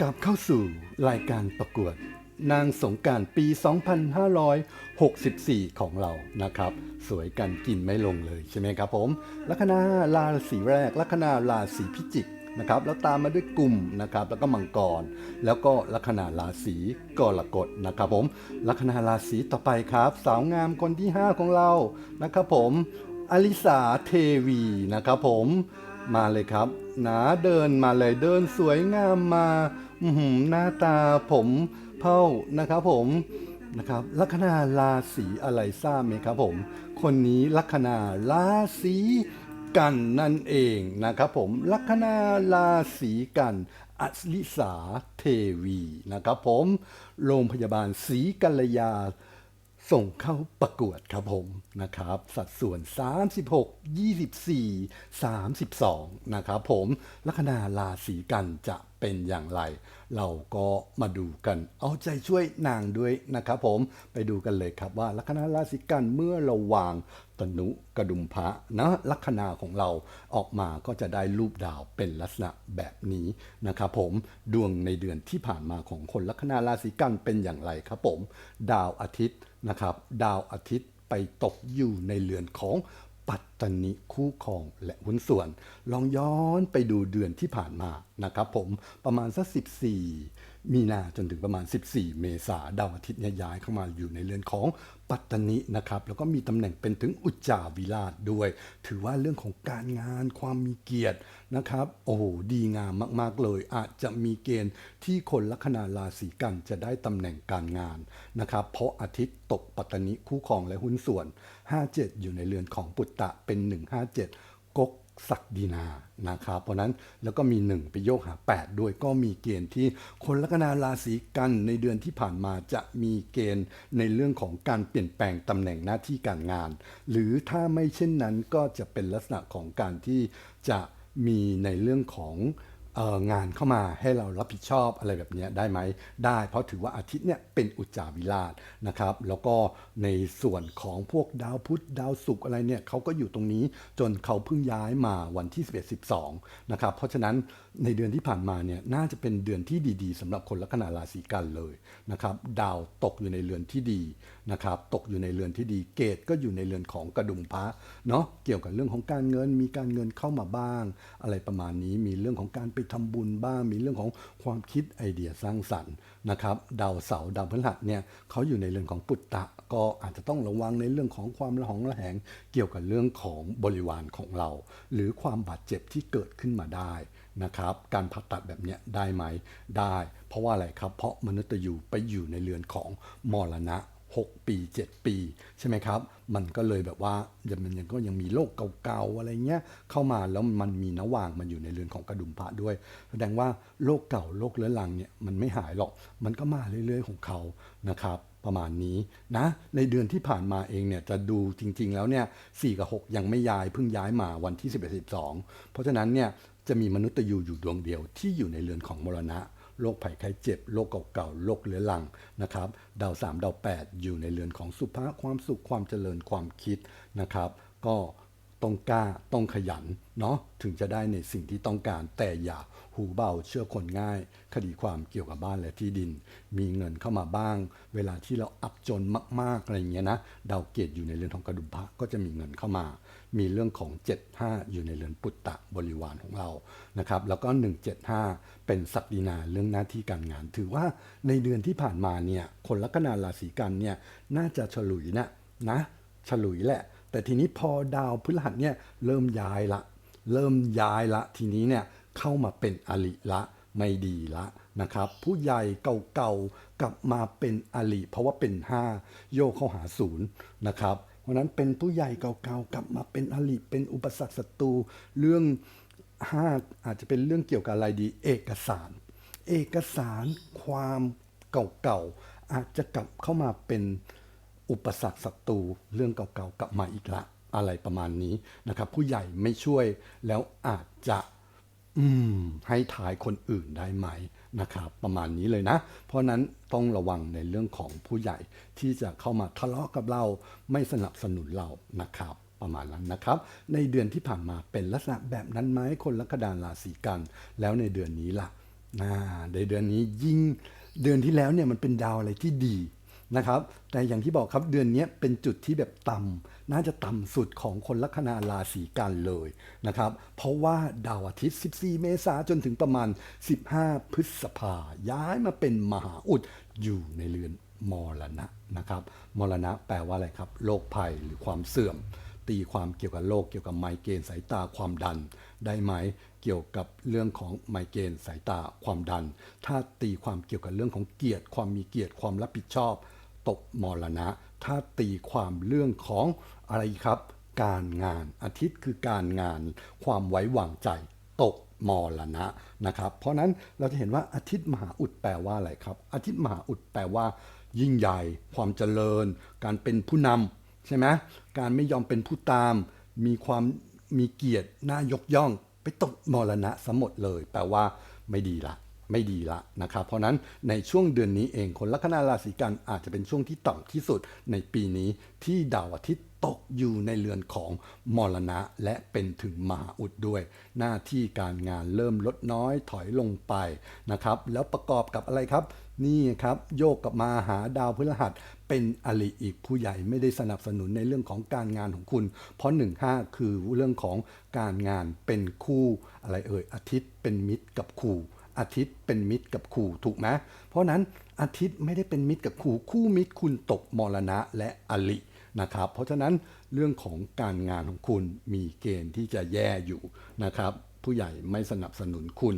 กลับเข้าสู่รายการประกวด นางสงการปี 2564 ของเรานะครับ สวยกันกินไม่ลงเลยใช่ไหมครับผม ลัคนาราศีแรก ลัคนาราศีพิจิกนะครับแล้วตามมาด้วยกลุ่มนะครับแล้วก็มังกร แล้วก็ลัคนาราศีกรกฎนะครับผมลัคนาราศีต่อไปครับ สาวงามคนที่ 5 ของเรานะครับผมอลิสาเทวีนะครับผม มาเลยครับนะเดินมาเลยเดินสวยงามมาอื้อหือหน้าตาผมเผ่านะครับผมนะครับลัคนาราศีอะไรทราบไหมครับผม คนนี้ลัคนาราศีกันนั่นเองนะครับผมลัคนาราศีกันอลิสาเทวีนะครับผม โรงพยาบาลศรีกัลยา ส่งเข้าประกวดครับผมนะครับ สัดส่วน 36 24 32 นะครับผมลัคนาราศีกันจะเป็นอย่างไร เราก็มาดูกัน เอาใจช่วยนางด้วยนะครับผมไปดูกันเลยครับว่าลัคนาราศีกันเมื่อเราวางตนุกระดุมพระนะลัคนาของเราออกมาก็จะได้รูปดาวเป็นลักษณะแบบนี้นะครับผมดวงในเดือนที่ผ่านมาของคนลัคนาราศีกันเป็นอย่างไรครับผม ดาวอาทิตย์ นะครับดาวอาทิตย์ไปตกอยู่ในเรือนของปัตตนิคู่ครองและหุ้นส่วน ลองย้อนไปดูเดือนที่ผ่านมานะครับผมประมาณสัก14 มีนาจนถึงประมาณ 14 เมษาดาวอาทิตย์ย้ายเข้ามาอยู่ในเรือนของปัตตนินะครับแล้วก็มีตำแหน่งเป็นถึงอุจจาวิราชด้วย ถือว่าเรื่องของการงานความมีเกียรตินะครับ โอ้ดีงามมากๆเลย อาจจะมีเกณฑ์ที่คนลัคนาราศีกันจะได้ตำแหน่งการงานนะครับเพราะอาทิตย์ตกปัตตนิคู่ครองและหุ้นส่วน 57 อยู่ในเรือนของปุตตะเป็น 157 ศักดินานะครับ เพราะนั้นแล้วก็มี 1 ไปโยกหา 8 ด้วยก็มีเกณฑ์ที่คนลัคนาราศีกันในเดือนที่ผ่านมาจะมีเกณฑ์ในเรื่องของการเปลี่ยนแปลงตำแหน่งหน้าที่การงาน หรือถ้าไม่เช่นนั้นก็จะเป็นลักษณะของการที่จะมีในเรื่องของ งานเข้ามาให้เรารับผิดชอบอะไรแบบนี้ได้ไหมได้ เพราะถือว่าอาทิตย์เนี่ยเป็นอุจจาวิราชนะครับ แล้วก็ในส่วนของพวกดาวพุธดาวศุกร์อะไรเนี่ยเขาก็อยู่ตรงนี้จนเขาเพิ่งย้ายมาวันที่ 11 12 นะครับ เพราะฉะนั้นในเดือนที่ผ่านมาเนี่ยน่าจะเป็นเดือนที่ดีๆสำหรับคนลัคนาราศีกันเลยนะครับดาวตกอยู่ในเรือนที่ดีนะครับตกอยู่ในเรือนที่ดีเกตก็อยู่ในเรือนของกระดุมพระเนาะเกี่ยวกับเรื่องของการเงินมีการเงินเข้ามาบ้าง อะไรประมาณนี้มีเรื่องของการไปทำบุญบ้าง มีเรื่องของความคิดไอเดียสร้างสรรค์นะครับดาวเสาร์ดาวพฤหัสเนี่ยเขาอยู่ในเรื่อนของปุตตะ ก็อาจจะต้องระวังในเรื่องของความระหองระแหง เกี่ยวกับเรื่องของบริวารของเรา หรือความบาดเจ็บที่เกิดขึ้นมาได้นะครับการผ่าตัดแบบนี้ได้ไหมได้ เพราะว่าอะไรครับเพราะมนุษย์ยูไปอยู่ในเรือนของมรณะ 6 ปี 7 ปี ใช่ไหมครับ มันก็เลยแบบว่ายังมันยังก็ยังมีโรคเก่าๆอะไรเงี้ยเข้ามาแล้วมันมีนว่างมันอยู่ในเรือนของกระดุมพระด้วย แสดงว่าโรคเก่าโรคเรื้อรังเนี่ยมันไม่หายหรอก มันก็มาเรื่อยๆของเขานะครับประมาณนี้นะในเดือนที่ผ่านมาเองเนี่ยจะดูจริง ๆ แล้วเนี่ยสกับ 6 ยังไม่ย้ายเพิ่งย้ายมาวันที่ 11 12 เพราะฉะนั้นเนี่ยจะมีมนุษย์ยูอยู่ดวงเดียวที่อยู่ในเรือนของมรณะ โรคภัยไข้เจ็บโรคเก่าๆโรคเรื้อรังนะครับดาว3ดาว8 อยู่ในเรือนของสุภาพความสุขความเจริญความคิดนะครับ ก็ต้องกล้าต้องขยันเนาะถึงจะได้ในสิ่งที่ต้องการแต่อย่า หูเบาเชื่อคนง่าย คดีความเกี่ยวกับบ้านและที่ดิน มีเงินเข้ามาบ้าง เวลาที่เราอับจนมาก ๆ อะไรเงี้ยนะดาวเกตอยู่ในเรือนของกระดุมพระก็จะมีเงินเข้ามา มีเรื่องของ 75 อยู่ในเรือนปุตตะบริวารของเรานะครับแล้วก็ 175 เป็นศักดินาเรื่องหน้าที่การงาน ถือว่าในเดือนที่ผ่านมาเนี่ยคนลัคนาราศีกันเนี่ยน่าจะฉลุยนะนะฉลุยแหละ แต่ทีนี้พอดาวพฤหัสเนี่ยเริ่มย้ายละ เริ่มย้ายละทีนี้เนี่ย เข้ามาเป็นอลิละไม่ดีละนะครับ ผู้ใหญ่เก่าๆกลับมาเป็นอลิเพราะว่าเป็น 5 โยกเข้าหาศูนย์นะครับ เพราะนั้นเป็นผู้ใหญ่เก่าๆกลับมาเป็นอลิเป็นอุปสรรคศัตรูเรื่อง 5 อาจจะเป็นเรื่องเกี่ยวกับอะไรดี เอกสาร เอกสารความเก่าๆอาจจะกลับเข้ามาเป็นอุปสรรคศัตรูเรื่องเก่าๆกลับมาอีกละอะไรประมาณนี้นะครับ ผู้ใหญ่ไม่ช่วยแล้วอาจจะ อืมให้ถ่ายคนอื่นได้ไหมนะครับ ประมาณนี้เลยนะ เพราะนั้นต้องระวังในเรื่องของผู้ใหญ่ที่จะเข้ามาทะเลาะกับเราไม่สนับสนุนเรานะครับประมาณนั้นนะครับ ในเดือนที่ผ่านมาเป็นลักษณะแบบนั้นไหมคนลัคดาราศีกัน แล้วในเดือนนี้ล่ะในเดือนนี้ยิ่งเดือนที่แล้วเนี่ยมันเป็นดาวอะไรที่ดี นะครับ แต่อย่างที่บอกครับเดือนนี้เป็นจุดที่แบบต่ำน่าจะต่ำสุดของคนลัคนาราศีกันเลยนะครับ เพราะว่าดาวอาทิตย์ 14 เมษาจนถึงประมาณ 15 พฤษภาย้ายมาเป็นมหาอุดอยู่ในเรือนมรณะนะครับมรณะแปลว่าอะไรครับโรคภัยหรือความเสื่อม ตีความเกี่ยวกับโรคเกี่ยวกับไมเกรนสายตาความดัน ได้ไหมเกี่ยวกับเรื่องของไมเกรนสายตาความดัน ถ้าตีความเกี่ยวกับเรื่องของเกียรติความมีเกียรติความรับผิดชอบ ตกมรณะ ถ้าตีความเรื่องของอะไรครับ การงานอาทิตย์คือการงาน ความไว้วางใจ ตกมรณะนะครับ เพราะนั้นเราจะเห็นว่าอาทิตย์มหาอุดแปลว่าอะไรครับ อาทิตย์มหาอุดแปลว่า ยิ่งใหญ่ ความเจริญ การเป็นผู้นำใช่ไหมการไม่ยอมเป็นผู้ตาม มีความมีเกียรติน่ายกย่อง ไปตกมรณะสมหมดเลย แปลว่าไม่ดีละ ไม่ดีละนะครับ เพราะนั้นในช่วงเดือนนี้เองคนลัคนาราศีกันอาจจะเป็นช่วงที่ต่ำที่สุดในปีนี้ที่ดาวอาทิตย์ตกอยู่ในเรือนของมรณะและเป็นถึงมหาอุดด้วย หน้าที่การงานเริ่มลดน้อยถอยลงไปนะครับ แล้วประกอบกับอะไรครับ นี่ครับ โยกกับมาหาดาวพฤหัสเป็นอริอีกผู้ใหญ่ไม่ได้สนับสนุนในเรื่องของการงานของคุณ เพราะ 15 คือเรื่องของการงานเป็นคู่อะไรเอ่ยอาทิตย์เป็นมิตรกับคู่ อาทิตย์เป็นมิตรกับคู่ถูกไหมเพราะนั้นอาทิตย์ไม่ได้เป็นมิตรกับคู่คู่มิตรคุณตกมรณะและอรินะครับ เพราะฉะนั้นเรื่องของการงานของคุณมีเกณฑ์ที่จะแย่อยู่นะครับผู้ใหญ่ไม่สนับสนุนคุณ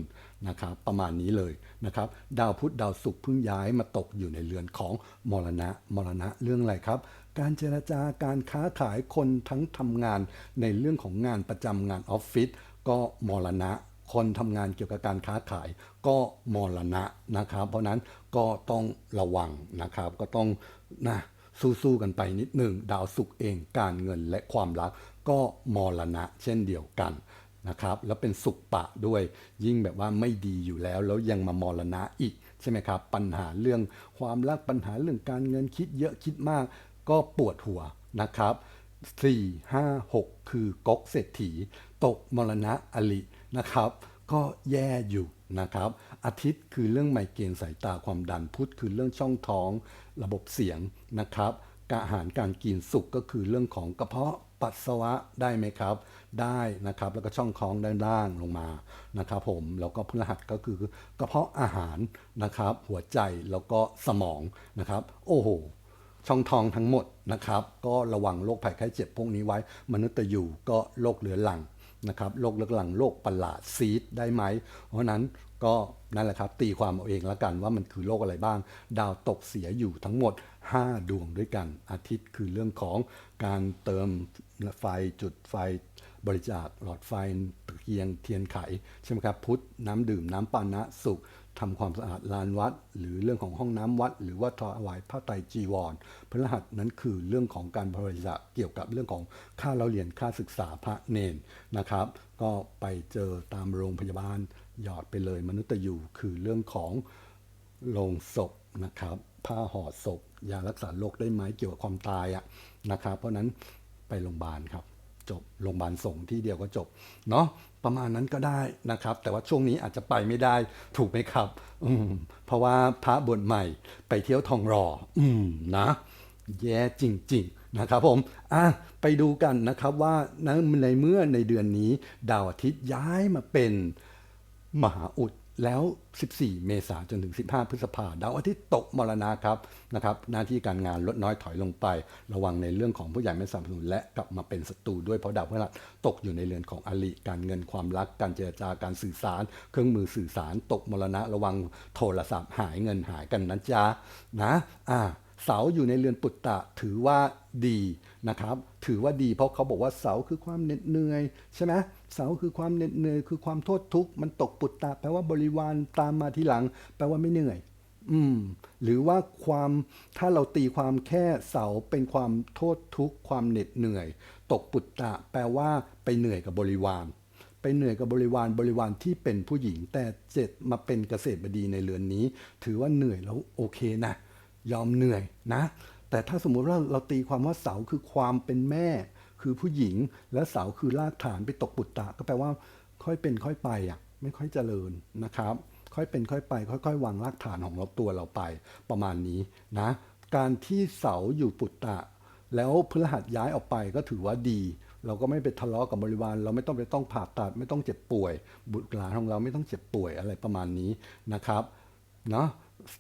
นะครับประมาณนี้เลยนะครับดาวพุธดาวศุกร์เพิ่งย้ายมาตกอยู่ในเรือนของมรณะมรณะเรื่องอะไรครับ การเจรจาการค้าขายคนทั้งทำงานในเรื่องของงานประจำงานออฟฟิศก็มรณะ คนทำงานเกี่ยวกับการค้าขาย ก็มรณะนะครับ เพราะนั้นก็ต้องระวังนะครับ ก็ต้องนะสู้ๆกันไปนิดหนึ่งดาวศุกร์เองการเงินและความรัก ก็มรณะเช่นเดียวกันนะครับแล้วเป็นสุขปะด้วยยิ่งแบบว่าไม่ดีอยู่แล้ว แล้วยังมามรณะอีกใช่ไหมครับ ปัญหาเรื่องความรักปัญหาเรื่องการเงินคิดเยอะคิดมาก ก็ปวดหัวนะครับ 4 5 6 คือกกเศรษฐี ตกมรณะอลิ นะครับ ก็แย่อยู่นะครับ อาทิตย์คือเรื่องไมเกรนสายตาความดันพุธคือเรื่องช่องท้องระบบเสียงนะครับการอาหารการกินสุกก็คือเรื่องของกระเพาะปัสสาวะได้ไหมครับ ได้นะครับแล้วก็ช่องท้องด้านล่างลงมานะครับ ผมแล้วก็พฤหัสก็คือกระเพาะอาหารนะครับ หัวใจแล้วก็สมองนะครับ โอ้โหช่องท้องทั้งหมดนะครับ ก็ระวังโรคภัยไข้เจ็บพวกนี้ไว้ มนุษย์อยู่ก็โรคเรื้อรัง นะครับโรคเรื้อรังโรคประหลาดซีดได้ไหม เพราะนั้นก็นั่นแหละครับ ตีความเอาเองละกันว่ามันคือโรคอะไรบ้าง ดาวตกเสียอยู่ทั้งหมด 5 ดวงด้วยกัน อาทิตย์คือเรื่องของการเติมไฟจุดไฟบริจาคหลอดไฟตะเกียงเทียนไข ใช่ไหมครับ พุทธน้ำดื่มน้ำปานะสุข ทำความสะอาดลานวัด หรือเรื่องของห้องน้ำวัด หรือว่าถวายผ้าไตรจีวรพฤหัสนั้นคือเรื่องของการบริจาคเกี่ยวกับเรื่องของค่าเราเรียนค่าศึกษาพระเนนนะครับ ก็ไปเจอตามโรงพยาบาลหยอดไปเลยมนุษย์ยูคือเรื่องของโลงศพนะครับผ้าห่อศพยารักษาโรคได้ไหมเกี่ยวกับความตายอะนะครับ เพราะนั้นไปโรงพยาบาลครับ จบโรงพยาบาลส่งที่เดียวก็จบเนาะประมาณนั้นก็ได้นะครับ แต่ว่าช่วงนี้อาจจะไปไม่ได้ถูกไหมครับ อืมเพราะว่าพระบวชใหม่ไปเที่ยวทองหล่ออืมนะ แย่จริง ๆ นะครับผมอะไปดูกันนะครับว่าในเมื่อในเดือนนี้ ดาวอาทิตย์ย้ายมาเป็นมหาอุด แล้ว 14 เมษายนจนถึง 15 พฤษภาดาวอาทิตย์ตกมรณะครับนะครับหน้าที่การงานลดน้อยถอยลงไป ระวังในเรื่องของผู้ใหญ่ไม่สนับสนุนและกลับมาเป็นศัตรูด้วยเพราะดาวพฤหัสตกอยู่ในเรือนของอริการเงินความรัก การเจรจาการสื่อสาร เครื่องมือสื่อสาร ตกมรณะ ระวังโทรศัพท์หายเงินหายกันนะจ๊ะนะอ่าเสาอยู่ในเรือนปุตตะถือว่าดี นะครับถือว่าดีเพราะเขาบอกว่าเสาคือความเหน็ดเหนื่อยใช่ไหมเสาคือความเหน็ดเหนื่อยคือความโทษทุกข์มันตกปุตตะแปลว่าบริวารตามมาทีหลัง แปลว่าไม่เหนื่อย อืม หรือว่าความถ้าเราตีความแค่เสาเป็นความโทษทุกข์ความเหน็ดเหนื่อย ตกปุตตะ แปลว่าไปเหนื่อยกับบริวารไปเหนื่อยกับบริวารบริวารที่เป็นผู้หญิง แต่เจ็ดมาเป็นเกษตรบดีในเรือนนี้ ถือว่าเหนื่อยแล้วโอเคนะ ยอมเหนื่อยนะ แต่ถ้าสมมุติว่าเราตีความว่าเสาคือความเป็นแม่ คือผู้หญิง และเสาคือรากฐานไปตกปุตตะ ก็แปลว่าค่อยเป็นค่อยไปอะไม่ค่อยเจริญนะครับ ค่อยเป็นค่อยไป ค่อย ๆ วางรากฐานของเราตัวเราไปประมาณนี้นะการที่เสาอยู่ปุตตะ แล้วพฤหัสย้ายออกไปก็ถือว่าดี เราก็ไม่ไปทะเลาะกับบริวาร เราไม่ต้องไปต้องผ่าตัด ไม่ต้องเจ็บป่วย บุตรหลานของเราไม่ต้องเจ็บป่วยอะไรประมาณนี้นะครับเนาะ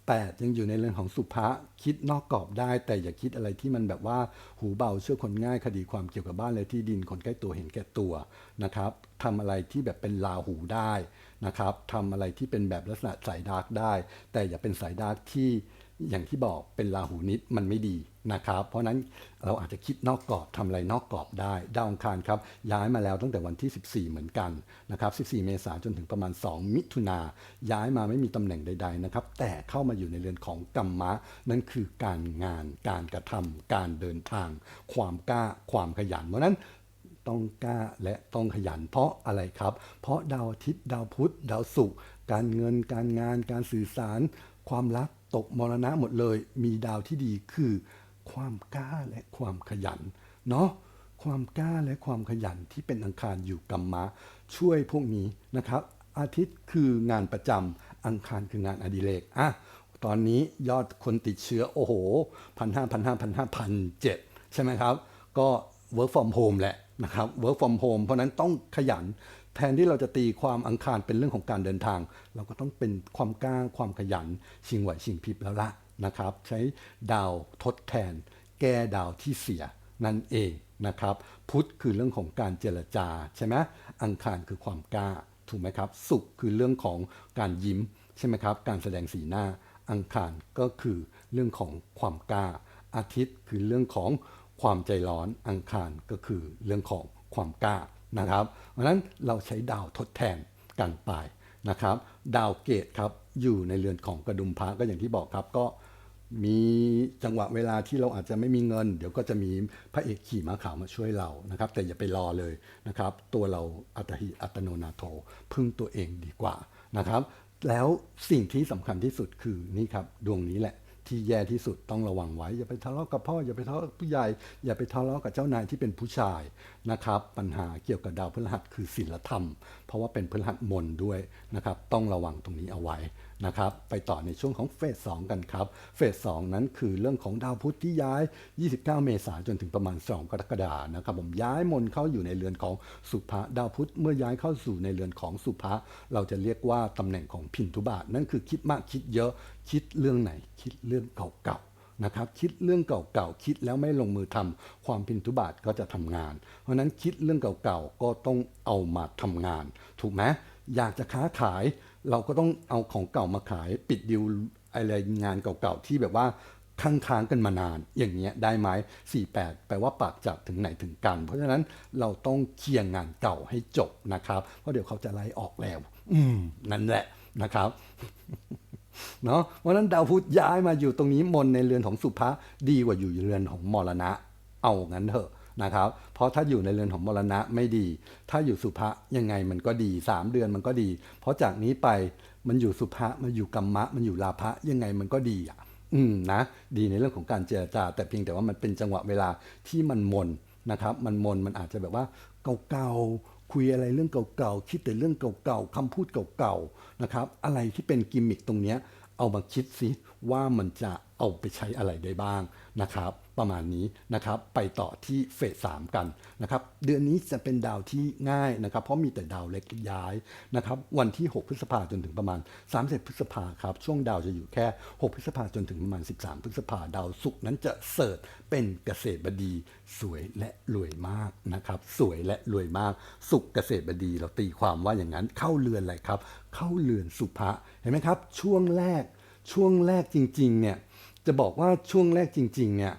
แปดยังอยู่ในเรื่องของสุภาคิดนอกกรอบได้ แต่อย่าคิดอะไรที่มันแบบว่าหูเบาเชื่อคนง่ายคดีความเกี่ยวกับบ้านและที่ดินคนใกล้ตัวเห็นแก่ตัวนะครับทำอะไรที่แบบเป็นลาหูได้นะครับทำอะไรที่เป็นแบบลักษณะสายดาร์กได้ แต่อย่าเป็นสายดาร์กที่ อย่างที่บอกเป็นราหูนิดมันไม่ดีนะครับ เพราะนั้นเราอาจจะคิดนอกกรอบทำอะไรนอกกรอบได้ดาวอังคารครับย้ายมาแล้วตั้งแต่วันที่ 14 เหมือนกันนะครับ 14 เมษายนจนถึงประมาณ 2 มิถุนาย้ายมาไม่มีตำแหน่งใด ๆนะครับ แต่เข้ามาอยู่ในเรือนของกรรมะ นั่นคือการงาน การกระทำการเดินทาง ความกล้าความขยัน เพราะนั้นต้องกล้าและต้องขยันเพราะอะไรครับ เพราะดาวอาทิตย์ดาวพุธดาวศุกร์การเงินการงาน การสื่อสาร ความรัก ตกมรณะหมดเลย มีดาวที่ดีคือ ความกล้าและความขยันเนาะความกล้าและความขยันที่เป็นอังคารอยู่กัมมะ ช่วยพวกนี้นะครับ อาทิตย์คืองานประจำอังคารคืองานอดิเรกอะตอนนี้ยอดคนติดเชื้อโอ้โหพันห้าพันห้าพันห้าพันเจ็ดใช่ไหมครับ ก็ work from home แหละนะครับ work from home เพราะฉะนั้นต้องขยัน แทนที่เราจะตีความอังคารเป็นเรื่องของการเดินทาง เราก็ต้องเป็นความกล้าความขยัน ชิงไหวชิงพริบแล้วละนะครับ ใช้ดาวทดแทน แก้ดาวที่เสียนั่นเองนะครับ พุธคือเรื่องของการเจรจาใช่ไหมอังคารคือความกล้าถูกไหมครับศุกร์คือเรื่องของการยิ้มใช่ไหมครับ การแสดงสีหน้า อังคารก็คือเรื่องของความกล้า อาทิตย์คือเรื่องของความใจร้อน อังคารก็คือเรื่องของความกล้า นะครับเพราะนั้นเราใช้ดาวทดแทนกันไปนะครับดาวเกตครับอยู่ในเรือนของกระดุมพระก็อย่างที่บอกครับก็มีจังหวะเวลาที่เราอาจจะไม่มีเงิน เดี๋ยวก็จะมีพระเอกขี่ม้าขาวมาช่วยเรานะครับ แต่อย่าไปรอเลยนะครับ ตัวเราอัตหิอัตโนนาโถพึ่งตัวเองดีกว่านะครับ แล้วสิ่งที่สำคัญที่สุดคือนี่ครับดวงนี้แหละ ที่แย่ที่สุดต้องระวังไว้ อย่าไปทะเลาะกับพ่อ อย่าไปทะเลาะกับผู้ใหญ่ อย่าไปทะเลาะกับเจ้านายที่เป็นผู้ชายนะครับ ปัญหาเกี่ยวกับดาวพฤหัสคือศีลธรรม เพราะว่าเป็นพฤหัสมนด้วยนะครับ ต้องระวังตรงนี้เอาไว้นะครับ ไปต่อในช่วงของเฟสสองกันครับ เฟสสองนั้นคือเรื่องของดาวพุธที่ย้าย 29 เมษายนจนถึงประมาณ 2 กรกฎานะครับ ผมย้ายมนเข้าอยู่ในเรือนของสุภะดาวพุธเมื่อย้ายเข้าสู่ในเรือนของสุภะเราจะเรียกว่าตำแหน่งของพินทุบาทนั่นคือคิดมากคิดเยอะ คิดเรื่องไหน คิดเรื่องเก่าๆนะครับ คิดเรื่องเก่าๆคิดแล้วไม่ลงมือทำความพินทุบาทก็จะทำงาน เพราะฉะนั้นคิดเรื่องเก่าๆก็ต้องเอามาทำงาน ถูกไหมอยากจะค้าขายเราก็ต้องเอาของเก่ามาขาย ปิดดิวอะไรงานเก่าๆที่แบบว่าค้างค้างๆกันมานาน อย่างเงี้ยได้ไหม48 แปลว่าปากจับถึงไหนถึงกัน เพราะฉะนั้นเราต้องเคลียร์งานเก่าให้จบนะครับ เพราะเดี๋ยวเขาจะไล่ออกแล้ว อืม นั่นแหละนะครับ เนาะเพราะนั้นดาวพุธย้ายมาอยู่ตรงนี้มนในเรือนของสุภะดีกว่าอยู่เรือนของมรณะ เอางั้นเถอะนะครับ เพราะถ้าอยู่ในเรือนของมรณะไม่ดี ถ้าอยู่สุภะยังไงมันก็ดี 3 เดือนมันก็ดี เพราะจากนี้ไปมันอยู่สุภะมันอยู่กรรมะ มันอยู่ลาภะยังไงมันก็ดีอะ อืมนะ ดีในเรื่องของการเจรจา แต่เพียงแต่ว่ามันเป็นจังหวะเวลาที่มันมนนะครับ มันมนมันอาจจะแบบว่าเก่าๆ คุยอะไรเรื่องเก่าๆ คิดแต่เรื่องเก่าๆคำพูดเก่าๆนะครับอะไรที่เป็นกิมมิคตรงนี้เอามาคิดสิว่ามันจะเอาไปใช้อะไรได้บ้าง นะครับประมาณนี้นะครับไปต่อที่เฟสสามกันนะครับเดือนนี้จะเป็นดาวที่ง่ายนะครับ เพราะมีแต่ดาวเล็กย้ายนะครับวันที่ 6 พฤษภาจนถึงประมาณ30พฤษภาครับช่วงดาวจะอยู่แค่ 6 พฤษภาจนถึงประมาณ 13 พฤษภาดาวศุกร์นั้นจะเสิร์ชเป็นเกษตรบดี สวยและรวยมากนะครับสวยและรวยมากสุขเกษตรบดีเราตีความว่าอย่างนั้นเข้าเรือนอะไรครับ เข้าเรือนสุภะเห็นไหมครับ ช่วงแรกช่วงแรกจริงๆเนี่ย จะบอกว่าช่วงแรกจริง ๆ เนี่ย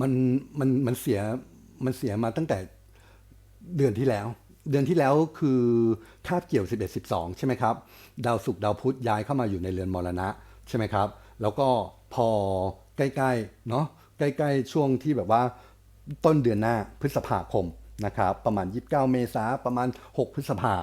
มันมันมันเสียมันเสียมาตั้งแต่เดือนที่แล้ว เดือนที่แล้วคือคาบเกี่ยว 11 12 ใช่ไหมครับ ดาวศุกร์ดาวพุธย้ายเข้ามาอยู่ในเรือนมรณะใช่ไหมครับ แล้วก็พอใกล้ๆเนาะใกล้ๆช่วงที่แบบว่าต้นเดือนหน้าพฤษภาคมนะครับประมาณ 29 เมษาประมาณ 6 พฤษภา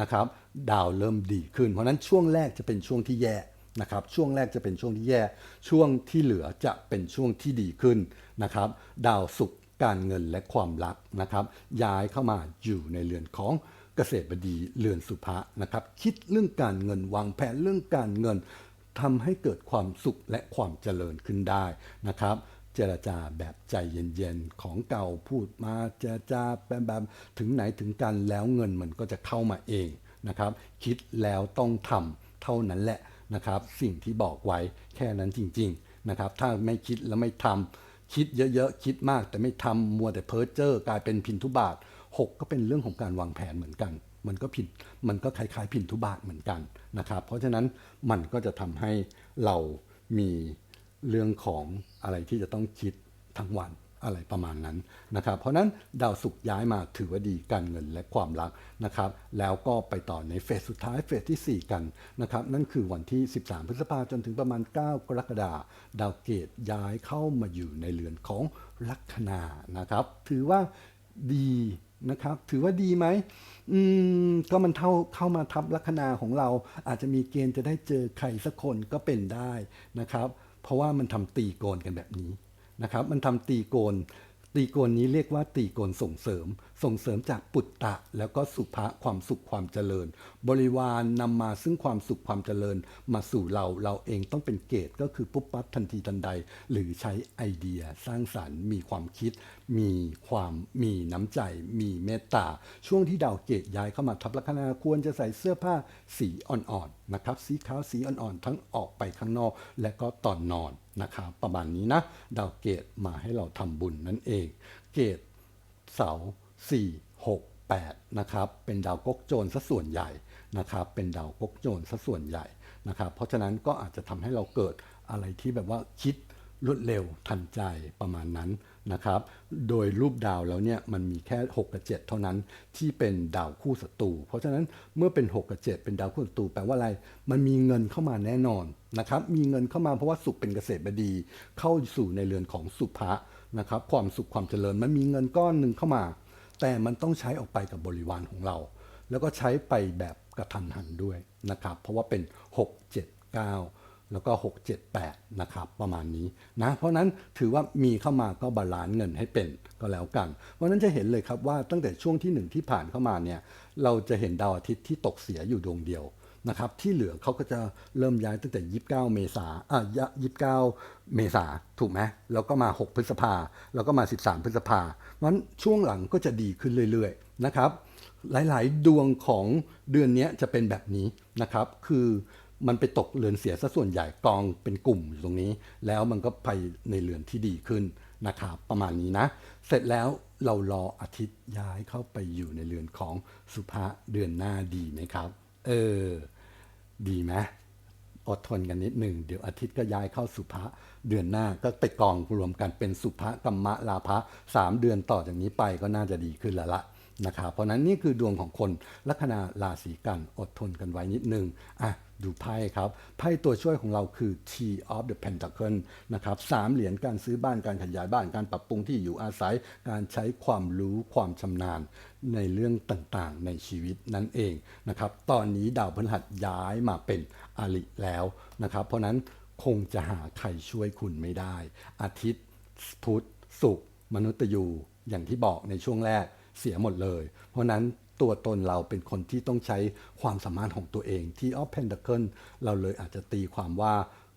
นะครับ ดาวเริ่มดีขึ้น เพราะนั้นช่วงแรกจะเป็นช่วงที่แย่ นะครับช่วงแรกจะเป็นช่วงที่แย่ ช่วงที่เหลือจะเป็นช่วงที่ดีขึ้นนะครับ ดาวศุกร์การเงินและความรักนะครับ ย้ายเข้ามาอยู่ในเรือนของเกษตรบดีเรือนสุภะนะครับ คิดเรื่องการเงินวางแผนเรื่องการเงินทำให้เกิดความสุขและความเจริญขึ้นได้นะครับเจรจาแบบใจเย็นๆ ของเก่าพูดมาเจรจาแบบแบบถึงไหนถึงกันแล้วเงินมันก็จะเข้ามาเองนะครับ คิดแล้วต้องทำเท่านั้นแหละ นะครับสิ่งที่บอกไว้แค่นั้นจริงๆนะครับถ้าไม่คิดแล้วไม่ทำคิดเยอะๆ คิดมากแต่ไม่ทำมัวแต่เพ้อเจ้อกลายเป็นพินทุบาทหกก็เป็นเรื่องของการวางแผนเหมือนกัน มันก็ผิดมันก็คล้ายๆพินทุบาทเหมือนกันนะครับ เพราะฉะนั้นมันก็จะทำให้เรามีเรื่องของอะไรที่จะต้องคิดทั้งวัน อะไรประมาณนั้นนะครับ เพราะนั้นดาวศุกร์ย้ายมาถือว่าดีการเงินและความรักนะครับ แล้วก็ไปต่อในเฟสสุดท้ายเฟสทีสี่ 4 กันนะครับ นั่นคือวันที่ 13 พฤษภาจนถึงประมาณ 9 กรกฎาดาวเกตย้ายเข้ามาอยู่ในเรือนของลัคนานะครับ ถือว่าดีนะครับ ถือว่าดีไหมอืมก็มันเท่าเข้ามาทับลัคนาของเรา อาจจะมีเกณฑ์จะได้เจอใครสักคนก็เป็นได้นะครับ เพราะว่ามันทำตีโกนกันแบบนี้ นะครับ มันทำตีโกน ตีโกนนี้เรียกว่าตีโกนส่งเสริม ส่งเสริมจากปุตตะ แล้วก็สุภะความสุขความเจริญ บริวารนำมาซึ่งความสุขความเจริญ มาสู่เราเราเองต้องเป็นเกตก็คือปุ๊บปั๊บทันทีทันใด หรือใช้ไอเดียสร้างสรรค์มีความคิด มีความมีน้ำใจ มีเมตตาช่วงที่ดาวเกตย้ายเข้ามาทับลัคนาควรจะใส่เสื้อผ้าสีอ่อนๆนะครับสีขาวสีอ่อนๆทั้งออกไปข้างนอก และก็ตอนนอน นะครับประมาณนี้นะดาวเกตมาให้เราทำบุญนั่นเอง เกตเสา4 6 8นะครับเป็นดาวก๊กโจรซะส่วนใหญ่นะครับเป็นดาวก๊กโจรซะส่วนใหญ่นะครับเพราะฉะนั้นก็อาจจะทำให้เราเกิดอะไรที่แบบว่าคิดรวดเร็วทันใจประมาณนั้นนะครับ โดยรูปดาวแล้วเนี่ยมันมีแค่ 6 กับ 7 เท่านั้นที่เป็นดาวคู่ศัตรู เพราะฉะนั้นเมื่อเป็น 6 กับ 7 เป็นดาวคู่ศัตรูแปลว่าอะไร มันมีเงินเข้ามาแน่นอน นะครับมีเงินเข้ามาเพราะว่าสุขเป็นเกษตรบดีเข้าสู่ในเรือนของสุภะนะครับความสุขความเจริญมันมีเงินก้อนหนึ่งเข้ามา แต่มันต้องใช้ออกไปกับบริวารของเรา แล้วก็ใช้ไปแบบกระทันหันด้วยนะครับเพราะว่าเป็น 6 7 9 แล้วก็ 6 7 8นะครับประมาณนี้นะเพราะนั้นถือว่ามีเข้ามาก็บาลานซ์เงินให้เป็นก็แล้วกัน เพราะนั้นจะเห็นเลยครับว่าตั้งแต่ช่วงที่หนึ่งที่ผ่านเข้ามาเนี่ยเราจะเห็นดาวอาทิตย์ที่ตกเสียอยู่ดวงเดียว นะครับที่เหลือเขาก็จะเริ่มย้ายตั้งแต่ 29 เมษาอะย29 เมษาถูกไหมแล้วก็มา 6 พฤษภาแล้วก็มา 13 พฤษภาเพราะนั้นช่วงหลังก็จะดีขึ้นเรื่อยๆนะครับหลายๆ ดวงของเดือนนี้จะเป็นแบบนี้นะครับ คือมันไปตกเรือนเสียซะส่วนใหญ่กองเป็นกลุ่มอยู่ตรงนี้ แล้วมันก็ไปในเรือนที่ดีขึ้นนะครับประมาณนี้นะ เสร็จแล้วเรารออาทิตย์ย้ายเข้าไปอยู่ในเรือนของสุภะเดือนหน้าดีไหมครับ เออ ดีไหมอดทนกันนิดหนึ่งเดี๋ยวอาทิตย์ก็ย้ายเข้าสุภะเดือนหน้าก็ไปกองรวมกันเป็นสุภะกัมมะลาภะสามเดือนต่อจากนี้ไปก็น่าจะดีขึ้นล้วละนะครับเพราะนั้นนี่คือดวงของคนลัคนาราศีกันอดทนกันไว้นิดนึงอะดูไพ่ครับไพ่ตัวช่วยของเราคือ T of the Pentacle นะครับสามเหรียญการซื้อบ้านการขยายบ้านการปรับปรุงที่อยู่อาศัย การใช้ความรู้ความชำนาญ ในเรื่องต่างๆ ในชีวิตนั่นเองนะครับ ตอนนี้ดาวพฤหัสย้ายมาเป็นอริแล้วนะครับ เพราะนั้นคงจะหาใครช่วยคุณไม่ได้ อาทิตย์ พุธศุกร์มนุษย์ยูอย่างที่บอกในช่วงแรกเสียหมดเลย เพราะนั้นตัวตนเราเป็นคนที่ต้องใช้ความสามารถของตัวเองที่ออฟเพนดักเกิลเราเลยอาจจะตีความว่า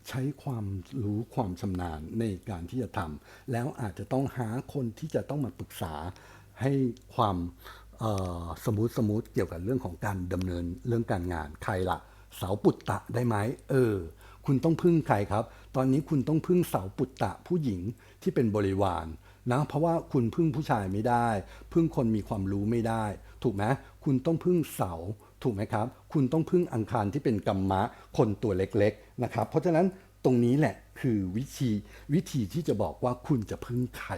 ใช้ความรู้ความชำนาญในการที่จะทำแล้วอาจจะต้องหาคนที่จะต้องมาปรึกษา ให้ความสมูทสมูทเกี่ยวกับเรื่องของการดำเนินเรื่องการงานใครละเสาปุตตะได้ไหมเออ คุณต้องพึ่งใครครับ ตอนนี้คุณต้องพึ่งเสาปุตตะผู้หญิงที่เป็นบริวารนะเพราะว่าคุณพึ่งผู้ชายไม่ได้ พึ่งคนมีความรู้ไม่ได้ ถูกไหมคุณต้องพึ่งเสาถูกไหมครับ คุณต้องพึ่งอังคารที่เป็นกัมมะคนตัวเล็กๆนะครับ เพราะฉะนั้นตรงนี้แหละคือวิธีวิธีที่จะบอกว่าคุณจะพึ่งใคร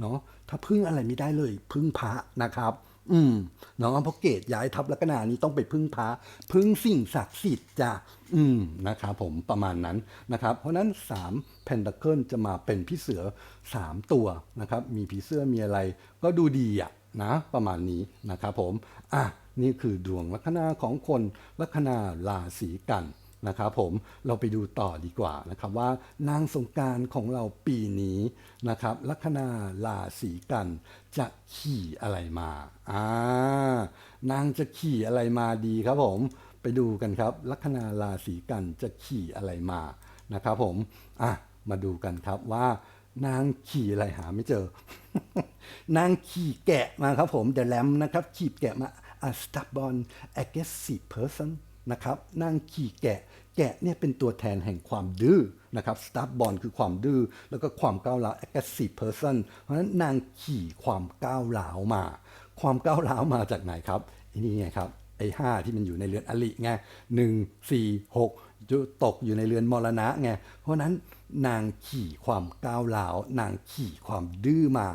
เนาะถ้าพึ่งอะไรไม่ได้เลย พึ่งพระนะครับ อืมเนาะเพราะเกตย้ายทับลัคนานี้ต้องไปพึ่งพระพึ่งสิ่งศักดิ์สิทธิ์จ้ะอืมนะครับผมประมาณนั้นนะครับ เพราะนั้น3เพนท a เคิลจะมาเป็นพี่เสือ 3 ตัวนะครับ มีผีเสื้อมีอะไร ก็ดูดีอะนะประมาณนี้นะครับผม อะ นี่คือดวงลัคนาของคนลัคนาราศีกัน นะครับผมเราไปดูต่อดีกว่านะครับว่านางสงการของเราปีนี้นะครับลัคนาราศีกันจะขี่อะไรมาอ่านางจะขี่อะไรมาดีครับผมไปดูกันครับ ลัคนาราศีกันจะขี่อะไรมานะครับผมอะมาดูกันครับว่านางขี่อะไรหาไม่เจอ นางขี่แกะมาครับผม The Lamb นะครับขี่แกะมา a stubborn aggressive person นะครับนางขี่แกะ แกะเนี่ยเป็นตัวแทนแห่งความดื้อนะครับ stubborn คือความดื้อแล้วก็ความก้าวร้าว aggressive person เพราะฉะนั้นนางขี่ความก้าวร้าวมา ความก้าวร้าวมาจากไหนครับไอ้นี่ไงครับไอ้ห้าที่มันอยู่ในเรือนอลิไงหนึ่งสี่หกตกอยู่ในเรือนมรณะไงเพราะนั้นนางขี่ความก้าวร้าว นางขี่ความดื้อมา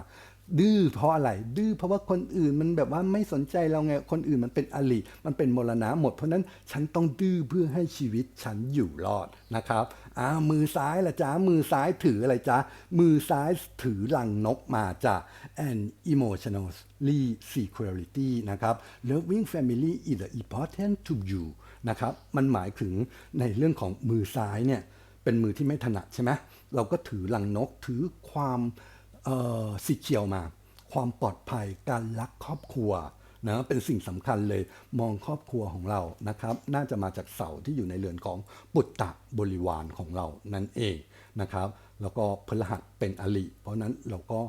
ดื้อเพราะอะไร ดื้อเพราะว่าคนอื่นมันแบบว่าไม่สนใจเราไง คนอื่นมันเป็นอลิมันเป็นมรณะหมด เพราะนั้นฉันต้องดื้อเพื่อให้ชีวิตฉันอยู่รอดนะครับอ่ามือซ้ายละจ้ามือซ้ายถืออะไรจ้ามือซ้ายถือลังนกมาจ้ะ and emotionally security นะครับ loving family is important to you นะครับมันหมายถึงในเรื่องของมือซ้ายเนี่ยเป็นมือที่ไม่ถนัดใช่ไหมเราก็ถือลังนกถือความ สีเขียวมา ความปลอดภัยการรักครอบครัวนะเป็นสิ่งสำคัญเลยมองครอบครัวของเรานะครับ น่าจะมาจากเสาที่อยู่ในเรือนของปุตตะบริวารของเรานั่นเองนะครับ แล้วก็พลหัสเป็นอลิเพราะฉะนั้นเราก็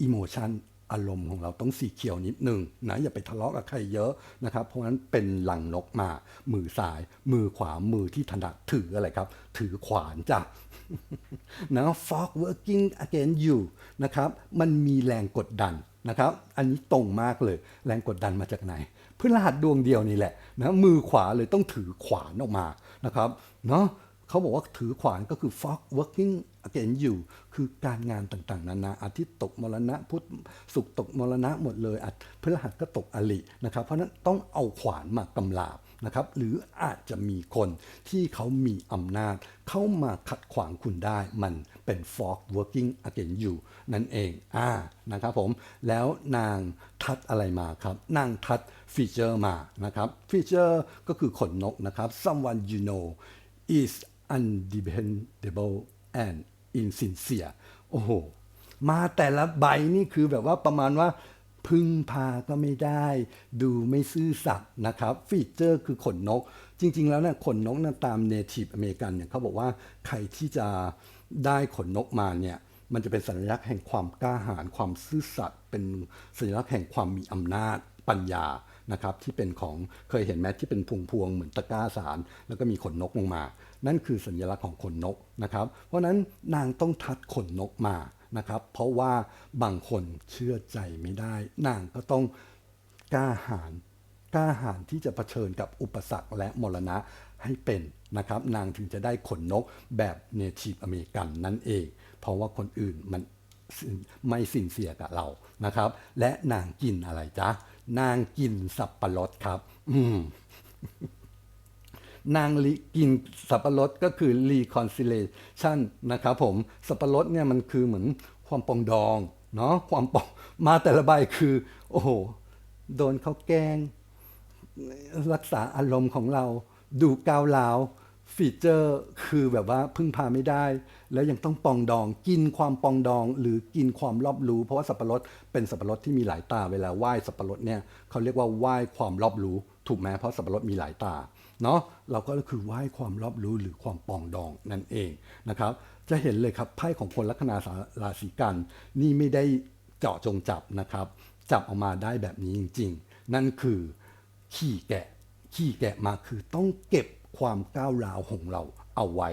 อิโมชัน อารมณ์ของเราต้องสีเขียวนิดหนึ่งนะอย่าไปทะเลาะกับใครเยอะนะครับ เพราะฉะนั้นเป็นหลังนกมา มือซ้าย มือขวามือที่ถนัดถืออะไรครับ ถือขวานจ้ะนะ fog working against you นะครับ มันมีแรงกดดันนะครับ อันนี้ตรงมากเลย แรงกดดันมาจากไหนพฤหัสดวงเดียวนี่แหละนะมือขวาเลยต้องถือขวานออกมานะครับเนาะ เขาบอกว่าถือขวานก็คือ fog working against you คือการงานต่างๆ นานาอาทิตย์ตกมรณะพุธสุกตกมรณะหมดเลยอาทิพฤหัสก็ตกอลินะครับ เพราะนั้นต้องเอาขวานมากำลาบนะครับ หรืออาจจะมีคนที่เขามีอำนาจ เข้ามาขัดขวางคุณได้มันเป็น fog working against you นั่นเองอ่านะครับผม แล้วนางทัดอะไรมาครับ นางทัดฟีเจอร์มานะครับฟีเจอร์ก็คือขนนกนะครับ someone you know is undependable and insincere โอ้โห มาแต่ละใบนี่คือแบบว่าประมาณว่าพึ่งพาก็ไม่ได้ ดูไม่ซื่อสัตย์นะครับ ฟีเจอร์คือขนนก จริง ๆ แล้วเนี่ยขนนกนะตามเนทีฟอเมริกันเนี่ยเขาบอกว่าใครที่จะได้ขนนกมาเนี่ยมันจะเป็นสัญลักษณ์แห่งความกล้าหาญความซื่อสัตย์เป็นสัญลักษณ์แห่งความมีอำนาจปัญญานะครับที่เป็นของเคยเห็นไหมที่เป็นพวงพวงเหมือนตะกร้าสาร แล้วก็มีขนนกลงมา นั่นคือสัญลักษณ์ของขนนกนะครับ เพราะนั้นนางต้องทัดขนนกมานะครับ เพราะว่าบางคนเชื่อใจไม่ได้ นางก็ต้องกล้าหาญกล้าหาญที่จะเผชิญกับอุปสรรคและมรณะให้เป็นนะครับ นางถึงจะได้ขนนกแบบเนทีฟอเมริกันนั่นเอง เพราะว่าคนอื่นมันไม่สินเสียกับเรานะครับ และนางกินอะไรจ๊ะ นางกินสับปะรดครับ อืม นางลิกินสับปะรดก็คือ reconciliation นะครับผมสับปะรดเนี่ยมันคือเหมือนความปองดองเนาะความปองมาแต่ละใบคือ โอ้โห โดนเขาแกล้ง รักษาอารมณ์ของเรา ดูก้าวร้าวฟีเจอร์คือแบบว่าพึ่งพาไม่ได้ แล้วยังต้องปองดอง กินความปองดอง หรือกินความรอบรู้ เพราะว่าสับปะรดเป็นสับปะรดที่มีหลายตาเวลาไหว้สับปะรดเนี่ยเขาเรียกว่าไหว้ความรอบรู้ ถูกไหมเพราะสับปะรดมีหลายตา เนาะเราก็คือไหว้ความรอบรู้หรือความปองดองนั่นเองนะครับ จะเห็นเลยครับไพ่ของคนลัคนาราศีกัน นี่ไม่ได้เจาะจงจับนะครับ จับออกมาได้แบบนี้จริง ๆ นั่นคือขี้แกะขี้แกะมาคือต้องเก็บความก้าวร้าวของเราเอาไว้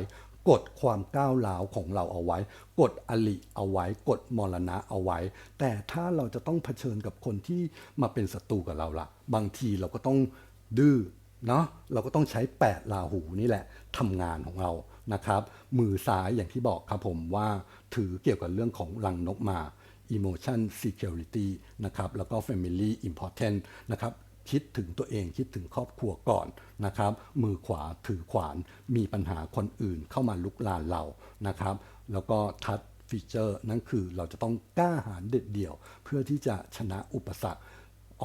กดความก้าวร้าวของเราเอาไว้ กดอลิเอาไว้ กดมรณะเอาไว้ แต่ถ้าเราจะต้องเผชิญกับคนที่มาเป็นศัตรูกับเราละบางทีเราก็ต้องดื้อ เนาะเราก็ต้องใช้แปดลาหูนี่แหละทำงานของเรานะครับ มือซ้ายอย่างที่บอกครับผมว่าถือเกี่ยวกับเรื่องของลังนกมา emotion security นะครับ แล้วก็ family important นะครับ คิดถึงตัวเองคิดถึงครอบครัวก่อนนะครับ มือขวาถือขวานมีปัญหาคนอื่นเข้ามาลุกลานเรานะครับ แล้วก็ทัดฟีเจอร์นั่นคือเราจะต้องกล้าหาญเด็ดเดี่ยว เพื่อที่จะชนะอุปสรรค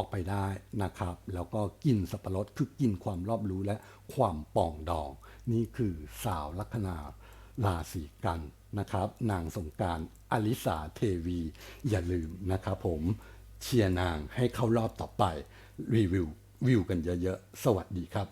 อกไปได้นะครับ แล้วก็กินสับปะรดคือกินความรอบรู้และความป่องดอง นี่คือสาวลัคนาราศีกันนะครับ นางสงการอลิสาเทวี อย่าลืมนะครับผมเชียร์นางให้เข้ารอบต่อไป รีวิววิวกันเยอะๆ สวัสดีครับ